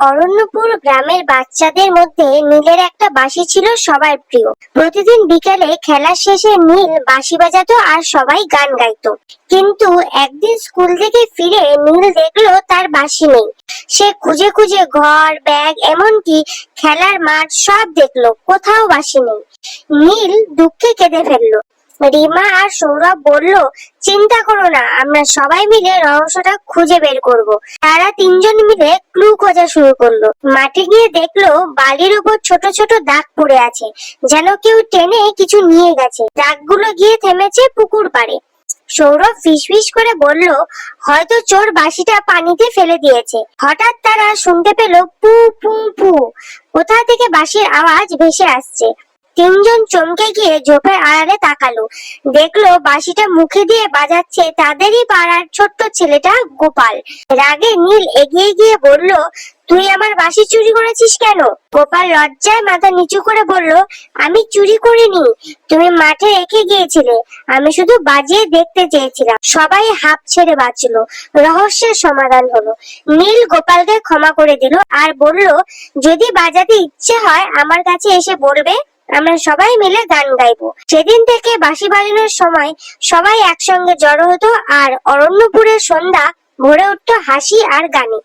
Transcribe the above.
অরণ্যপুর গ্রামের বাচ্চাদের মধ্যে নীলের একটা বাঁশি ছিল সবার প্রিয়। প্রতিদিন বিকেলে খেলা শেষে নীল বাঁশি বাজাতো আর সবাই গান গাইতো। কিন্তু একদিন স্কুল থেকে ফিরে নীল দেখল তার বাঁশি নেই। সে খুঁজে খুঁজে ঘর, ব্যাগ, এমনকি খেলার মাঠ সব দেখল, কোথাও বাঁশি নেই। নীল দুঃখে কেঁদে ফেলল। রিমা আর সৌরভ বলল, চিন্তা করো না, আমরা সবাই মিলে রহস্যটা খুঁজে বের করব। তারা তিনজন মিলে ক্লু খোঁজা শুরু করল। মাঠে গিয়ে দেখল, বালির উপর ছোট ছোট দাগ পড়ে আছে, যেন কেউ টেনে কিছু নিয়ে গেছে। দাগগুলো গিয়ে থেমেছে পুকুর পাড়ে। সৌরভ ফিসফিস করে বলল, হয়তো চোর বাঁশিটা পানিতে ফেলে দিয়েছে। হঠাৎ তারা শুনতে পেল পু পু পু। কোথা থেকে বাঁশির আওয়াজ ভেসে আসছে? তিনজন চমকে গিয়ে ঝোপের আড়ালে তাকালো। দেখল বাঁশিটা মুখে দিয়ে বাজাচ্ছে তাদেরই পাড়ার ছোট্ট ছেলেটা গোপাল। রাগে নীল এগিয়ে গিয়ে বলল, তুই আমার বাঁশি চুরি করেছিস কেন? গোপাল লজ্জায় মাথা নিচু করে বলল, আমি চুরি করিনি, তুমি মাঠে রেখে গিয়েছিলে, আমি শুধু বাজিয়ে দেখতে চেয়েছিলাম। সবাই হাঁপ ছেড়ে বাঁচলো। রহস্যের সমাধান হলো। নীল গোপালকে ক্ষমা করে দিল আর বলল, যদি বাজাতে ইচ্ছে হয়, আমার কাছে এসে বলবে আমরা সবাই মিলে গান গাইবো। সেদিন থেকে বাসি বাজানোর সময় সবাই একসঙ্গে জড়ো হতো আর অরণ্যপুরের সন্ধ্যা ভরে উঠতো হাসি আর গানে।